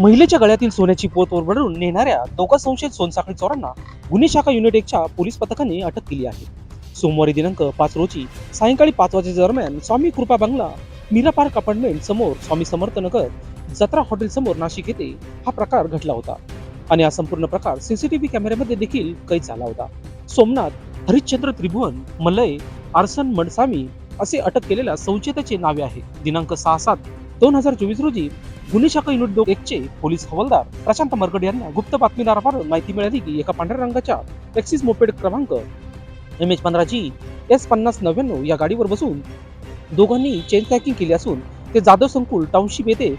महिलेच्या गळ्यातील सोन्याची पोत ओरबडून नेणाऱ्या दोघा संशयित सोनसाखळी चोरांना गुन्हे शाखा युनिट एकच्या पोलीस पथकाने अटक केली आहे. सोमवारी दिनांक पाच रोजी सायंकाळी पाच वाजेच्या दरम्यान स्वामी कृपा बंगला मीरा पार्क अपार्टमेंट समोर स्वामी समर्थ नगर जत्रा हॉटेल समोर नाशिक येथे हा प्रकार घडला होता. आणि हा संपूर्ण प्रकार सीसीटीव्ही कॅमेऱ्यामध्ये देखील कैद झाला होता. सोमनाथ हरिश्चंद्र त्रिभुवन मलय आरसन मडसामी असे अटक केलेल्या संचेताचे नावे आहे दिनांक सहा सात दोन हजार चोवीस रोजी गुन्हे शाखा युनिट दो एकचे पोलीस हवालदार प्रशांत मरगड यांना गुप्त बातमीदारापासून माहिती मिळाली की एका पांढऱ्या रंगाच्या एक्सिस मोपेड क्रमांक एम एच पंधरा जी एस पन्नास नव्याण्णव या गाडीवर बसून दोघांनी चेन पॅकिंग केली असून ते जाधव संकुल टाउनशिप येथे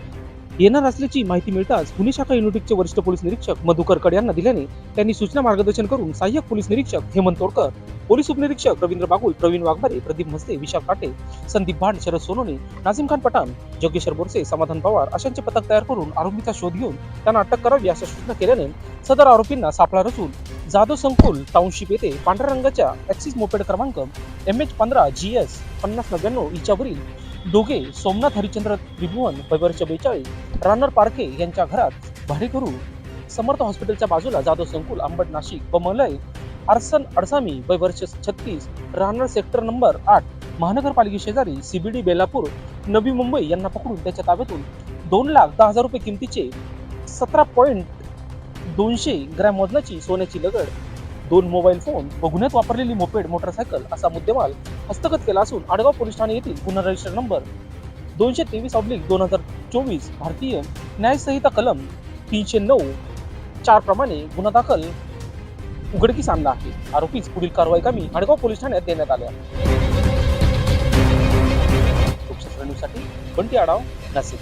येणार असल्याची माहिती मिळताच गुन्हे शाखा युनिटचे वरिष्ठ पोलीस निरीक्षक मधु करकड यांना दिल्याने त्यांनी सूचना मार्गदर्शन करून सहाय्यक पोलीस निरीक्षक हेमंत तोडकर पोलीस उपनिरीक्षक रवींद्र बागुल प्रवीण वाघमारे प्रदीप मस्ते विशाल काटे संदीप भांड शरद सोनोने नाझिम खान पठाण जोगेश्वर बोरसे समाधान पवार अशांचे पथक तयार करून आरोपीचा शोध घेऊन त्यांना अटक करावी अशा सूचना केल्याने सदर आरोपींना सापळा रचून जाधव संकुल टाउनशिप येथे पांढऱ्या रंगाच्या ऍक्सिस मोपेड क्रमांक एम एच पंधरा जी एस पन्नास नव्याण्णव हिच्यावरील दोघे सोमनाथ हरिचंद्र त्रिभुवन वैवर्ष बेचाळीस रानर पारखे यांच्या घरात भाडेकरू समर्थ हॉस्पिटलच्या बाजूला जाधव संकुल आंबट नाशिक व मलय आरसन अडसामी वैवर्ष छत्तीस रानर सेक्टर नंबर आठ महानगरपालिके शेजारी सीबीडी बेलापूर नवी मुंबई यांना पकडून त्याच्या ताब्यातून दोन लाख दहा हजार रुपये किमतीचे सतरा पॉईंट दोनशे ग्रॅम वजनाची सोन्याची लगड दोन मोबाईल फोन व गुन्ह्यात वापरलेली मोपेड मोटरसायकल असा मुद्देमाल हस्तगत केला असून आडगाव पोलीस ठाणे येथील गुन्हा रजिस्टर नंबर दोनशे तेवीस ऑब्लिक दोन हजार चोवीस भारतीय न्यायसंहिता कलम तीनशे नऊ चार प्रमाणे गुन्हा दाखल उघडकीस आणला आहे. आरोपीच पुढील कारवाई कामी आडगाव पोलीस ठाण्यात देण्यात आल्या लोकशास्त्र न्यूजसाठी बंटी आडाव नाशिक.